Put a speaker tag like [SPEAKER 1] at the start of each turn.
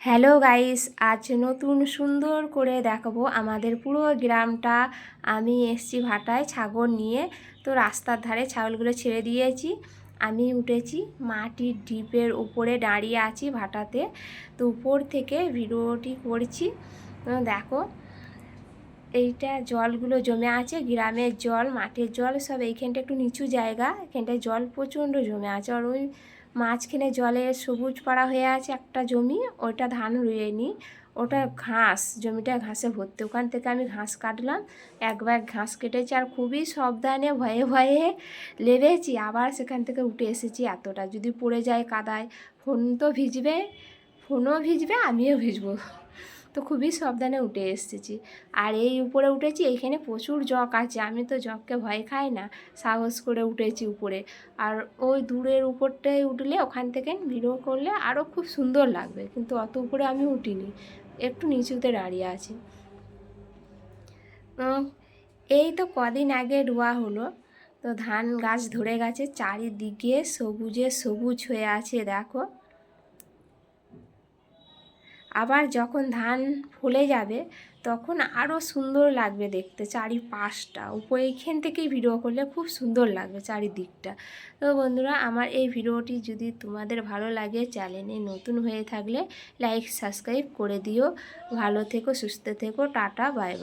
[SPEAKER 1] Hello guys, আজ নতুন সুন্দর করে দেখাবো আমাদের পুরো গ্রামটা। আমি এসছি ভাটায় ছাগল নিয়ে, তো রাস্তার ধারে ছাগলগুলো ছেড়ে দিয়েছি। আমি উঠেছি মাটির ডিপের উপরে দাঁড়িয়ে আছি ভাটাতে। তো উপর থেকে ভিডিওটি করছি। দেখো, এইটা জলগুলো জমে আছে, গ্রামের জল মাঠের জল, সব এইখানটা একটু নিচু জায়গা, এখানটায় জল প্রচণ্ড জমে আছে। আর ওই মাঝখানে জলে সবুজ পাড়া হয়ে আছে একটা জমি ওটা ধান রুইনি ওটা ঘাস, জমিটা ঘাসে ভর্তি। ওখান থেকে আমি ঘাস কাটলাম, একবার ঘাস কেটেছি আর খুবই সাবধানে, ভয়ে ভয়ে লেবেছি। আবার সেখান থেকে উঠে এসেছি এতটা। যদি পড়ে যায় কাদায়, ফোন তো ভিজবে, ফোনও ভিজবে, আমিও ভিজবো। তো খুবই সাবধানে উঠে এসেছি। আর এই উপরে উঠেছি এইখানে প্রচুর জক আছে, আমি তো জককে ভয় খাই না, সাহস করে উঠেছি উপরে। আর ওই দূরের উপরটায় উঠলে, ওখান থেকে ভিডিও করলে আরও খুব সুন্দর লাগবে, কিন্তু অত উপরে আমি উঠিনি, একটু নিচুতে দাঁড়িয়ে আছি। এই তো কদিন আগে রোয়া হলো, তো ধান গাছ ধরে গেছে, চারিদিকে সবুজে সবুজ হয়ে আছে, দেখো। আবার যখন ধান ফলে যাবে, তখন আরও সুন্দর লাগবে দেখতে চারিপাশটা। উপরে এখান থেকেই ভিডিও করলে খুব সুন্দর লাগবে চারিদিকটা। তো বন্ধুরা, আমার এই ভিডিওটি যদি তোমাদের ভালো লাগে চ্যানেলে নতুন হয়ে থাকলে লাইক সাবস্ক্রাইব করে দিও। ভালো থেকো, সুস্থ থেকো, টাটা বাই বাই